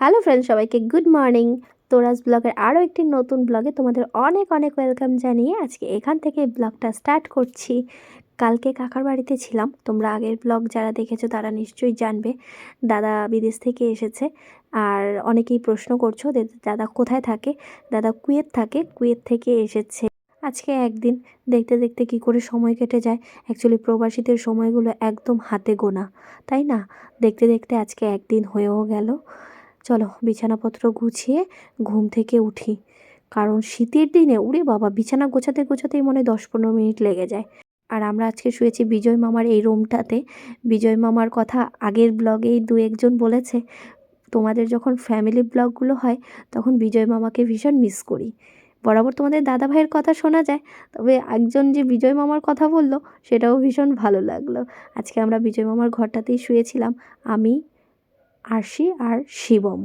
Hello friends সবাইকে good morning তোরাজ ব্লগের আরও একটি নতুন ব্লগে তোমাদের অনেক অনেক ওয়েলকাম জানিয়ে আজকে এখান থেকে ব্লগটা স্টার্ট করছি। কালকে কাকার বাড়িতে ছিলাম, তোমরা আগের ব্লগ যারা দেখেছ তারা নিশ্চয়ই জানবে। দাদা বিদেশ থেকে এসেছে আর অনেকেই প্রশ্ন করছ দাদা কোথায় থাকে? দাদা কুয়েত থাকে, কুয়েত থেকে এসেছে। আজকে একদিন দেখতে দেখতে কি করে সময় কেটে যায়? অ্যাকচুয়ালি প্রবাসীদের সময়গুলো একদম হাতে গোনা, তাই না? দেখতে দেখতে আজকে একদিন হয়েও গেল। চলো বিছানাপত্র গুছিয়ে ঘুম থেকে উঠি। কারণ শীতের দিনে উড়ে বাবা, বিছানা গোছাতে গোছাতেই মনে দশ পনেরো মিনিট লেগে যায়। আর আমরা আজকে শুয়েছি বিজয় মামার এই রুমটাতে। বিজয় মামার কথা আগের ব্লগেই দু একজন বলেছে, তোমাদের যখন ফ্যামিলি ব্লগগুলো হয়, তখন বিজয় মামাকে ভীষণ মিস করি। বরাবর তোমাদের দাদা ভাইয়ের কথা শোনা যায়, তবে একজন যে বিজয় মামার কথা বলল, সেটাও ভীষণ ভালো লাগল। আজকে আমরা বিজয় মামার ঘরটাতেই শুয়েছিলাম। আমি আরশি আর শিবম।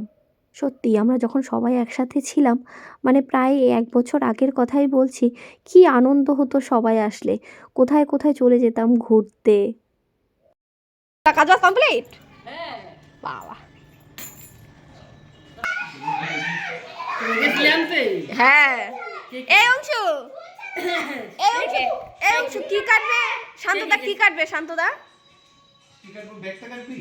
সত্যি আমরা যখন সবাই একসাথে ছিলাম মানে প্রায় এক বছর আগের কথাই বলছি কি আনন্দ হতো সবাই আসলে। কোথায় কোথায় চলে যেতাম ঘুরতে। কাজ কমপ্লিট? বাবা। হ্যাঁ। এই অংশু। এই অংশু কি কাটবে? শান্তদা কি কাটবে? শান্তদা? কি কাটবো? ব্যাগটা কাটবি?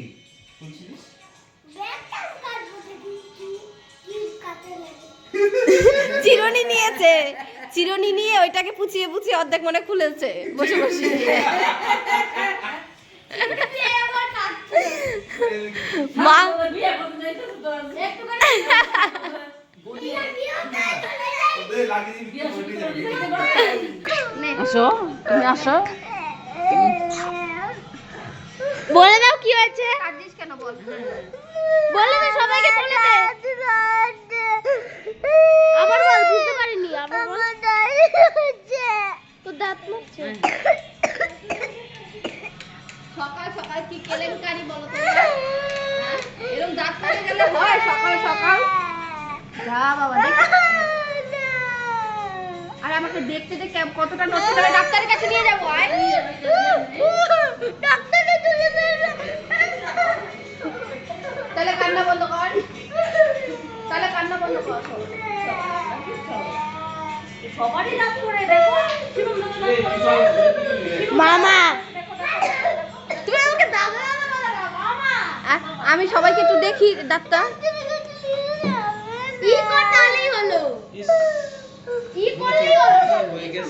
চিরুনি নিয়েছে। চিরুনি নিয়ে ওইটাকে পুচিয়ে পুচিয়ে অর্ধেক মনে খুলেছে। বসে বসে। মা আসো তুমি আসো। বলে দাও কি হয়েছে? কেন বল। বলে দে সবাইকে বলে দে। আবার বল বুঝতে পারিনি আবার বল। তোর দাঁত লাগছে সকাল সকাল কি কেলেঙ্কারি বলো তো? হ্যাঁ? এরকম দাঁত পড়ে গেলে হয় সকাল সকাল? যা বাবা আর আমাকে দেখতে দেখতে কতটা নষ্ট করে ডাক্তারের কাছে নিয়ে যাব ডাক্তারে কান্না বন্ধ কর। তাহলে কান্না বন্ধ কর। সবারই দেখো। মামা! তুমি আমাকে দাদা আমি সবাইকে একটু দেখি দাঁতটা করতেই হলো? করলেই হলো?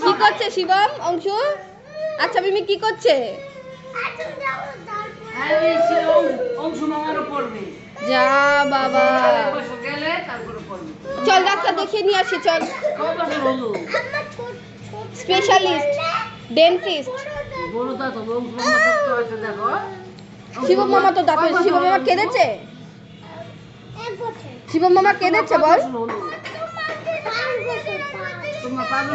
কি করছে শিবম অংশু? আচ্ছা মিমি কি করছে? অংশ মামারও পড়বে যা বাবা বছর গেলে তারপরে পড়বে চল ডাক্তার দেখিয়ে নিয়ে আসি, চল। স্পেশালিস্ট ডেন্টিস্ট অংশ মামা তো দাঁত। শিবম মামা কেঁদেছে? শিবম মামা কেঁদেছে বল। বছর হলো তোমার পাঁচ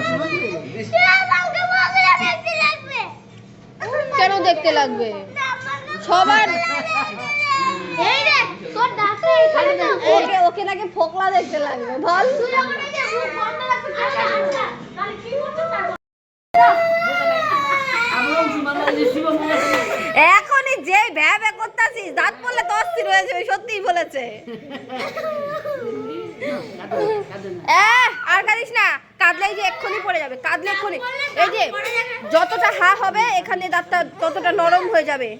দেখতে লাগবে সবার ওকে ওকে নাকি ফোকলা দেখতে লাগবে বল আমরা অংশ মামা যে শিব মামা এখনই যে ভ্যা ভ্যা করতাছিস দাঁত পড়লে তো অস্থির যাবে সত্যিই বলেছে। আর কাঁদিস না কাঁদলেই যে এক্ষুনি পড়ে যাবে কাঁদলে এক্ষুনি। এই যে যতটা হা হবে এখানে দাঁতটা ততটা নরম হয়ে যাবে।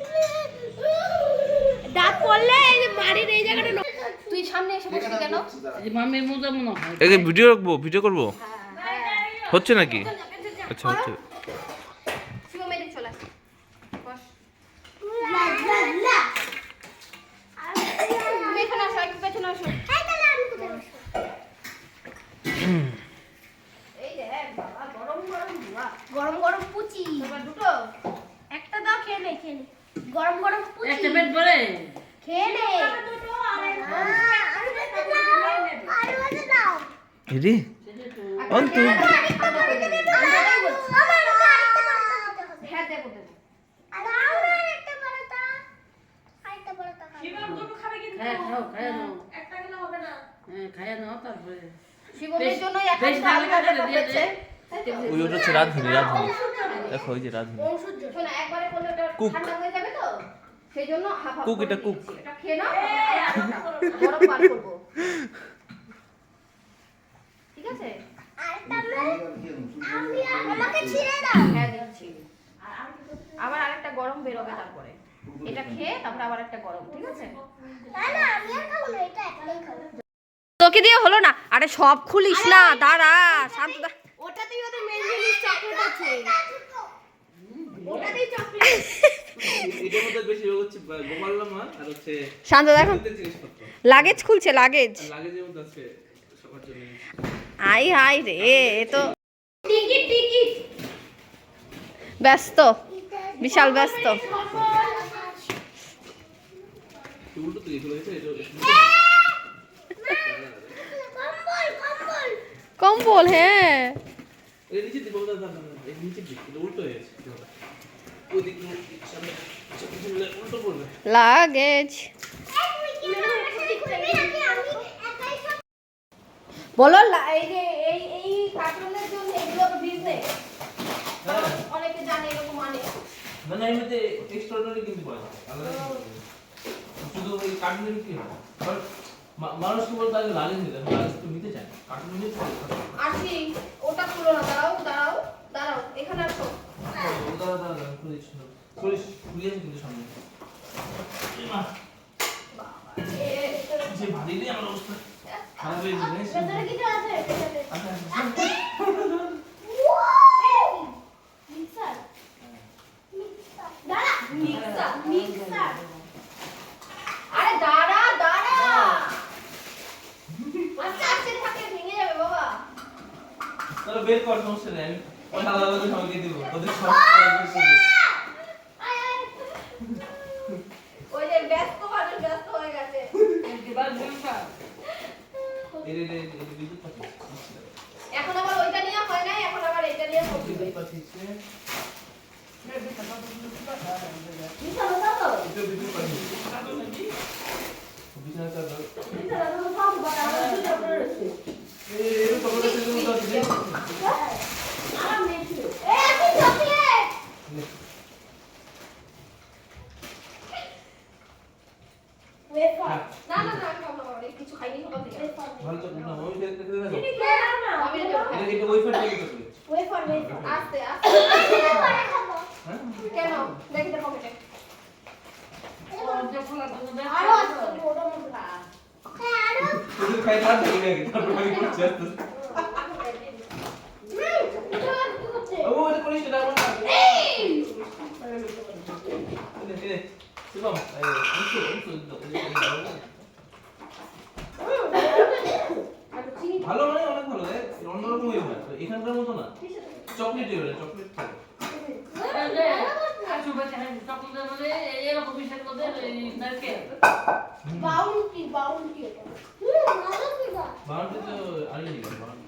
দাঁত পড়লে এই যে বাড়ির এই জায়গাটা তুই সামনে এসে বসবি কেন? যে মামের মজা মনে হয় একে ভিডিও রাখব ভিডিও করব? হচ্ছে নাকি? আচ্ছা হচ্ছে। বস। এই যে ধোয়া গরম গরম পুচি। দুটো। একটা দাও খেয়ে নে খেয়ে নে। গরম গরম পুচি একটা পেট ভরে খেয়ে নে আরও একটা দাও রে অন্তু হ্যাঁ হ্যাঁ হ্যাঁ দেখো ওই যে রাধুনি কুক। সেই জন্য হাফ হাফ কুক, এটা কুক। এটা খেয়ে নাও। গরম বার করব। ঠিক আছে? হ্যাঁ আবার আরেকটা গরম বেরোবে তারপরে। এটা খেয়ে তারপরে আবার একটা গরম ঠিক আছে? না না আমি আর খাব না এটা একলাই খাব। তোকে দিয়ে হলো না? আরে সব খুলিস না দাঁড়া শান্ত ওটাতেই ওদের মেন জিনিস চকলেট আছে। শান্ত দেখো। লাগেজ খুলছে লাগেজ। লাগেজের মধ্যে আছে সবার জন্য। আই হাই রে এ তো ব্যস্ত বিশাল ব্যস্ত। কম্বল কম্বল কম্বল। হ্যাঁ। নিচে উল্টো হয়েছে ওই দিক সামনে উল্টো পড়বে লাগেজ। আমি একাই সব বলো এই যে এই এই কার্টুনের জন্য এগুলো বিজনেস অনেকে জানে এরকম অনেক না না এমনিতে এক্সট্রাঅর্ডিনারি কিন্তু পাওয়া যায় আলাদা কিছু পাওয়া যায়। শুধু ওই কার্টুনে বিক্রি হয় বাট মানুষকে বলতে আগে লাগেজ নিতে হবে তো নিতে চায় কার্টুনে নিতে চায় আসি ওটা খুলো না দাঁড়াও দাঁড়াও দাঁড়াও এখানে আসো। ও দাদা দাদা দাদা খুলে দিচ্ছি চল্লিশ খুলে আছে কিন্তু সামনে যে ভারী রে আমার অবস্থা খারাপ হয়ে যাবে আচ্ছা আচ্ছা দাঁড়া আরে দাঁড়া। দাঁড়া আচ্ছা আস্তে থাকলে ভেঙে যাবে বাবা। তাহলে বের কর সমস্যা নেই ওই আলাদা আলাদা সবাইকে দিব ওদের সব ওই যে ব্যস্ত মানুষ ব্যস্ত হয়ে গেছে এবার দুইটা এর এর এর বিদ্যুৎ এখন আবার ওইটা নিয়ে হয় নাই এখন আবার এটা নিয়ে মিক্সার দাও তো সব বাবা আমার দুটো করে রয়েছে এই এর কপড়া থেকে উঠে আসছে আরাম নেই এ কি চকলেট ওয়েফার না না না আমি খাব না বাবা, এই কিছু খাইনি সকাল থেকে ভালো তো না ওই দেখতে দেখতে দেখো ঠিক আছে না আমি এটা খাব। এটা এটা ওইফার থেকে তো করেছে ওয়েফার ওয়েফার আস্তে আস্তে পরে খাব হ্যাঁ কেন দেখি তো পকেটে আরও আছে ওটা মোটা হ্যাঁ আরও শুধু খাই না থাকি না তারপর আমি করছি আস্তে আস্তে। ও এটা করিস না আমার না এনে এনে শুভম এই অংশু অংশু ভালো মানে অনেক ভালো দেখ অন্যরকম ওই হয় এখানকার মতো না। চকলেট এবারে চকলেট খাবে। এরকম বিষয়ের মধ্যে নারকেল বাউন্টি বাউন্টি এটা হুম ভালো কি গা বানাতে তো আনি নি বানাতে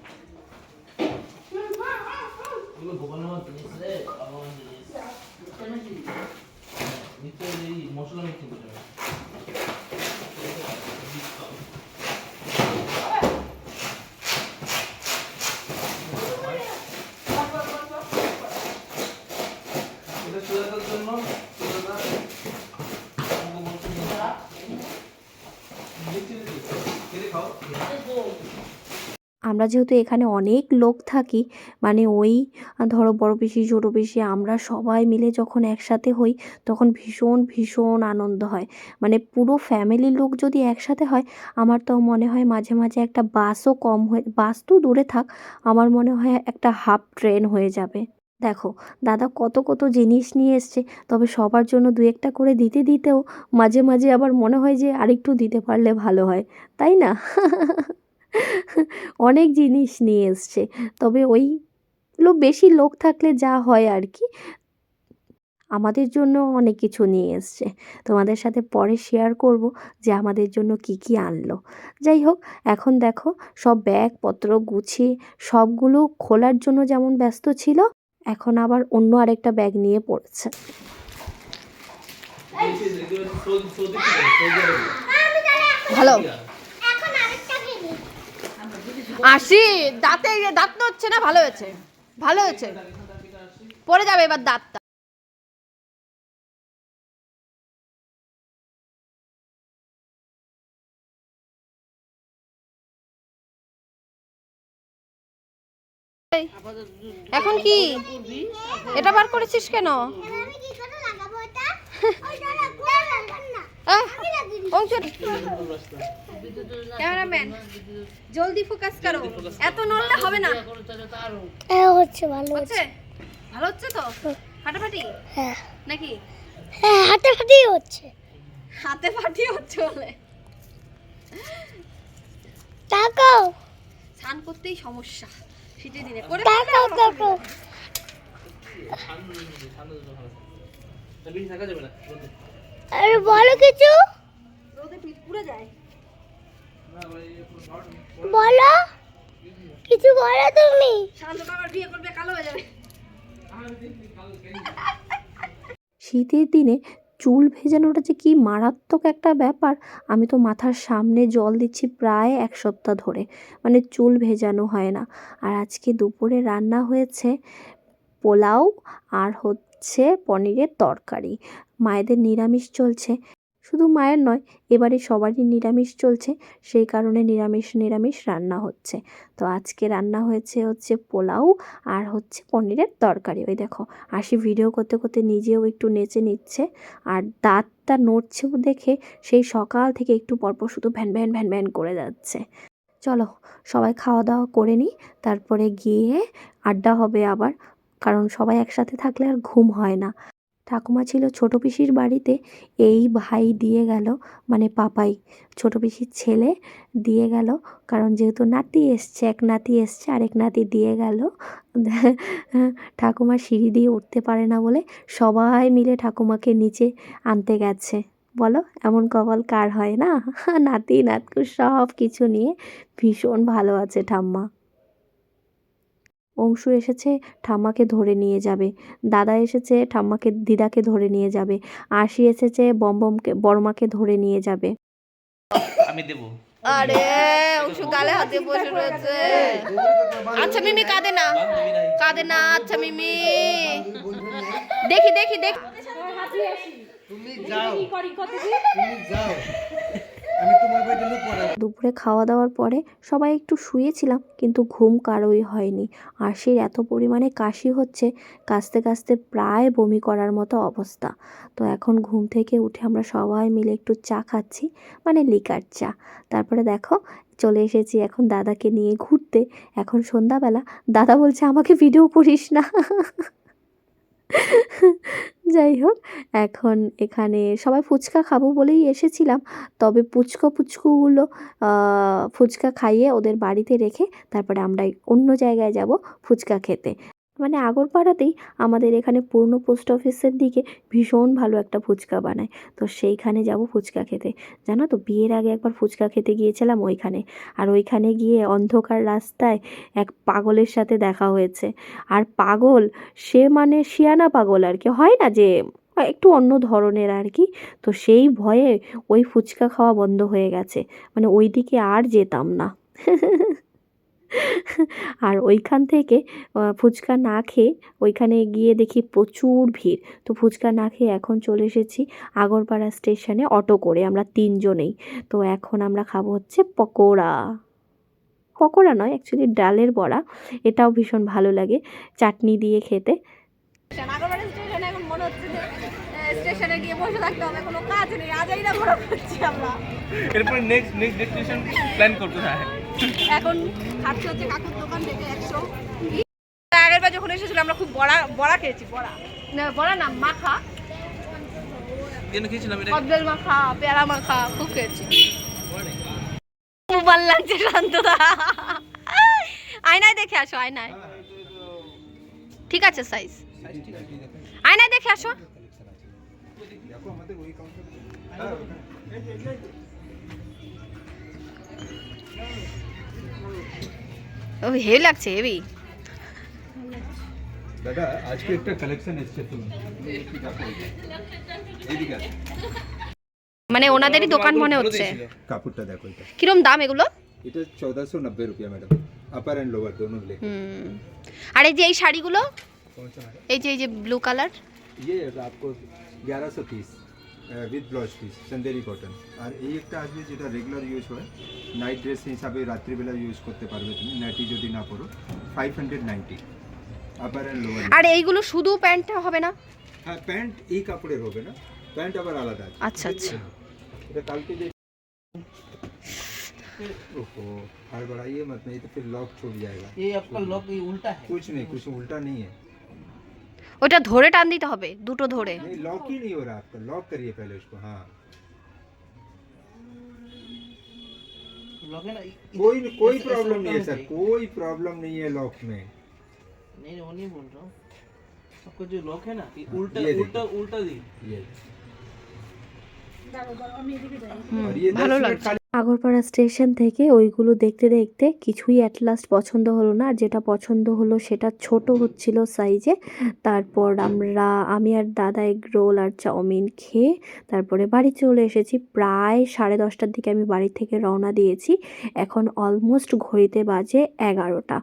হুম হ্যাঁ হ্যাঁ হ্যাঁ এগুলো গোপাল আমার জিনিস রে বাবা জিনিস নিত্য এই মশলা মিক্সিং করতে হবে এটা সুজাতার জন্য সুজাতা আমাকে বলছে মিষ্টি দিতে খেয়ে খাও আমরা যেহেতু এখানে অনেক লোক থাকি মানে ওই, ধরো বড় পিসি, ছোটো পিসি, আমরা সবাই মিলে যখন একসাথে হই, তখন ভীষণ ভীষণ আনন্দ হয়। মানে পুরো ফ্যামিলির লোক যদি একসাথে হয়, আমার তো মনে হয় মাঝে মাঝে একটা বাসও কম হয়ে বাস তো দূরে থাক, আমার মনে হয় একটা হাফ ট্রেন হয়ে যাবে। দেখো, দাদা কত কত জিনিস নিয়ে এসছে, তবে সবার জন্য দু একটা করে দিতে দিতেও মাঝে মাঝে আবার মনে হয় যে আরেকটু দিতে পারলে ভালো হয়, তাই না? অনেক জিনিস নিয়ে এসছে, তবে ওই লোক বেশি লোক থাকলে যা হয় আর কি। আমাদের জন্য অনেক কিছু নিয়ে এসছে, তোমাদের সাথে পরে শেয়ার করব যে আমাদের জন্য কি কি আনলো। যাই হোক, এখন দেখো সব ব্যাগপত্র গুছিয়ে সবগুলো খোলার জন্য যেমন ব্যস্ত ছিল এখন আবার অন্য আরেকটা ব্যাগ নিয়ে পড়ছে। এখন আসি দাঁতে দাঁত হচ্ছে না? ভালো হয়েছে। ভালো হয়েছে। পড়ে যাবে এবার দাঁতটা। এখন কি? এটা বার করেছিস কেন? ক্যামেরাম্যান জলদি ফোকাস করো। এত নড়লে হবে না। করে তাহলে তো আরও হ্যাঁ হচ্ছে ভালো হচ্ছে। ভালো হচ্ছে তো? ফাটাফাটি? হ্যাঁ। নাকি? হ্যাঁ হাতে হচ্ছে। হাতে ফাটি হচ্ছে বলে। তাকাও। স্নান করতেই সমস্যা। শীতের দিনে করে। আরে বলো কিছু। রোদে পিঠ পুড়ে যায়। বলো। কিছু বলো তুমি। শান্ত আবার বিয়ে করবে কালো হয়ে যাবে। আর দেখবি কাল কেন শীতের দিনে চুল ভেজানোটা যে কি মারাত্মক একটা ব্যাপার, আমি তো মাথার সামনে জল দিচ্ছি প্রায় এক সপ্তাহ ধরে। মানে চুল ভেজানো হয় না। আর আজকে দুপুরে রান্না হয়েছে পোলাও আর হচ্ছে পনিরের তরকারি। মায়েদের নিরামিষ চলছে। শুধু মায়ের নয়, এবারে সবারই নিরামিষ চলছে। সেই কারণে নিরামিষ নিরামিষ রান্না হচ্ছে। তো আজকে রান্না হয়েছে হচ্ছে পোলাও আর হচ্ছে পনিরের তরকারি। ওই দেখো, আশি ভিডিও করতে করতে নিজেও একটু নেচে নিচ্ছে। আর দাঁতটা নড়ছে দেখে সেই সকাল থেকে একটু পরপর শুধু ভ্যান ভ্যান ভ্যান ভ্যান করে যাচ্ছে। চলো, সবাই খাওয়া দাওয়া করে নিই। তারপরে গিয়ে আড্ডা হবে আবার, কারণ সবাই একসাথে থাকলে আর ঘুম হয় না। ঠাকুমা ছিল ছোট পিসির বাড়িতে, এই ভাই দিয়ে গেল মানে পাপাই, ছোট পিসির ছেলে দিয়ে গেল, কারণ যেহেতু নাতি এসছে, এক নাতি এসছে, আরেক নাতি দিয়ে গেল, ঠাকুমা সিঁড়ি দিয়ে উঠতে পারে না বলে সবাই মিলে ঠাকুমাকে নিচে আনতে গেছে। বলো, এমন কপাল কার হয় না? নাতি, নাতকু সব কিছু নিয়ে ভীষণ ভালো আছে ঠাম্মা। অংশু এসেছে ঠাম্মাকে ধরে নিয়ে যাবে। দাদা এসেছে ঠাম্মাকে দিদাকে ধরে নিয়ে যাবে। আশি এসেছে বমবমকে বড়মাকে ধরে নিয়ে যাবে। আমি দেবো। আরে অংশু গালে হাতে বসে রয়েছে। আচ্ছা মিমি কাঁদে না। কাঁদে না আচ্ছা মিমি। দেখি দেখি দেখি। তুমি যাও। তুমি যাও। দুপুরে খাওয়া দাওয়ার পরে সবাই একটু শুয়েছিলাম, কিন্তু ঘুম কারোই হয়নি। আশির এত পরিমাণে কাশি হচ্ছে, কাশতে কাশতে প্রায় বমি করার মতো অবস্থা। তো এখন ঘুম থেকে উঠে আমরা সবাই মিলে একটু চা খাচ্ছি মানে লিকার চা। তারপরে দেখো, চলে এসেছি এখন দাদাকে নিয়ে ঘুরতে। এখন সন্ধ্যাবেলা, দাদা বলছে, আমাকে ভিডিও করিস না। যাই হোক, এখন এখানে সবাই ফুচকা খাব বলেই এসেছিলাম। তবে পুচকো পুচকুগুলো ফুচকা খাইয়ে ওদের বাড়িতে রেখে তারপরে আমরা অন্য জায়গায় যাব ফুচকা খেতে। মানে আগরপাড়াতেই আমাদের এখানে পুরনো পোস্ট অফিসের দিকে ভীষণ ভালো একটা ফুচকা বানায়। তো সেইখানে যাব ফুচকা খেতে। জানো তো, বিয়ের আগে একবার ফুচকা খেতে গিয়েছিলাম ওইখানে। আর ওইখানে গিয়ে অন্ধকার রাস্তায় এক পাগলের সাথে দেখা হয়েছে। আর পাগল, সে মানে শিয়ানা পাগল আর কি। হয় না যে, একটু অন্য ধরনের আর কি। তো সেই ভয়ে ওই ফুচকা খাওয়া বন্ধ হয়ে গেছে। মানে ওই দিকে আর যেতাম না। আর ওইখান থেকে ফুচকা না খেয়ে ওইখানে গিয়ে দেখি প্রচুর ভিড়। তো ফুচকা না খেয়ে এখন চলে এসেছি আগরপাড়া স্টেশনে অটো করে আমরা তিনজনেই। তো এখন আমরা খাব হচ্ছে পকোড়া। পকোড়া নয় অ্যাকচুয়ালি ডালের বড়া। এটাও ভীষণ ভালো লাগে চাটনি দিয়ে খেতে। স্টেশনে এখন মনে হচ্ছে স্টেশনে গিয়ে বসে থাকতে হবে কোনো কাজ নেই আজাই না ঘোরা করছি আমরা। এরপরে নেক্সট নেক্সট ডেস্টিনেশন প্ল্যান করতে হয়। এখন খাচ্ছি হচ্ছে কাকুর দোকান থেকে একশো। আগের বার যখন এসেছিলাম আমরা খুব বড়া বড়া খেয়েছি বড়া। না বড়া না মাখা। কেন খেয়েছিলাম এটা? কদবেল মাখা পেয়ারা মাখা খুব খেয়েছি। মোবাইল লাগছে শান্তদা। আয়নায় দেখে আসো আয়নায়। ঠিক আছে সাইজ আয়নায় দেখে আসো। ও হেভি লাগছে হেভি দাদা আজকে একটা কালেকশন এসছে তুমি এদিকে আসো। মানে ওনাদেরই দোকান মনে হচ্ছে কাপড়টা দেখো এটা কিরম দাম এগুলো এটা চৌদাশো নব্বই রুপিয়া ম্যাডাম আপার এন্ড লোয়ার দোনো লে হুম আর এই যে এই শাড়িগুলো कौन सा मैडम এই যে এই যে ব্লু কালার ये आपको ग्यारह सौ तीस with blouse piece Chanderi cotton আর এই একটা আসবে যেটা রেগুলার ইউজ হয় নাইট ড্রেস হিসাবে রাত্রিবেলা ইউজ করতে পারবে তুমি নাইটি যদি না পরো five hundred ninety upper and lower আর এইগুলো শুধু প্যান্টটা হবে না হ্যাঁ প্যান্ট এই কাপড়ের হবে না প্যান্ট আবার আলাদা আছে আচ্ছা আচ্ছা এটা কালকে যে ओहो हर बढ़ाइए मत नहीं तो फिर लॉक छूट जाएगा ये आपका लॉक ये उल्टा है कुछ नहीं कुछ उल्टा नहीं है ওটা ধরে টান দিতে হবে দুটো ধরে नहीं लॉक ही नहीं हो रहा आपका लॉक करिए पहले उसको हाँ लॉक है ना इ- कोई कोई ऐसा- ऐसा प्रॉब्लम नहीं है होता सर कोई प्रॉब्लम नहीं है लॉक में नहीं नहीं वो नहीं बोल रहा हूँ आपका जो लॉक है ना ये उल्टा ये देखिए। उल्टा उल्टा दी ये দাঁড়াও দাঁড়াও আমি এদিকে যাই और ये ভালো दस मिनट লাগছে। खाली আগরপাড়া স্টেশন থেকে ওইগুলো দেখতে দেখতে কিছুই অ্যাট লাস্ট পছন্দ হলো না। আর যেটা পছন্দ হলো সেটা ছোট হচ্ছিল সাইজে তারপর আমরা, আমি আর দাদা এগ রোল আর চাউমিন খেয়ে তারপরে বাড়ি চলে এসেছি। প্রায় সাড়ে দশটার দিকে আমি বাড়ি থেকে রওনা দিয়েছি। এখন অলমোস্ট ঘড়িতে বাজে এগারোটা।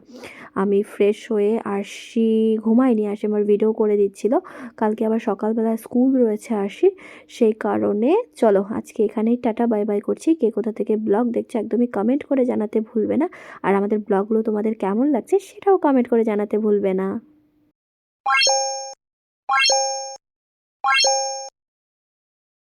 আমি ফ্রেশ হয়ে আরশি ঘুমাইনি আরশি আমার ভিডিও করে দিচ্ছিল। কালকে আবার সকালবেলা স্কুল রয়েছে আরশির। সেই কারণে, চলো আজকে এখানেই টাটা বাই বাই করছি। কে কোথা থেকে ব্লগ দেখছ, একদমই কমেন্ট করে জানাতে ভুলবে না। আর আমাদের ব্লগগুলো তোমাদের কেমন লাগছে, সেটাও কমেন্ট করে জানাতে ভুলবে না।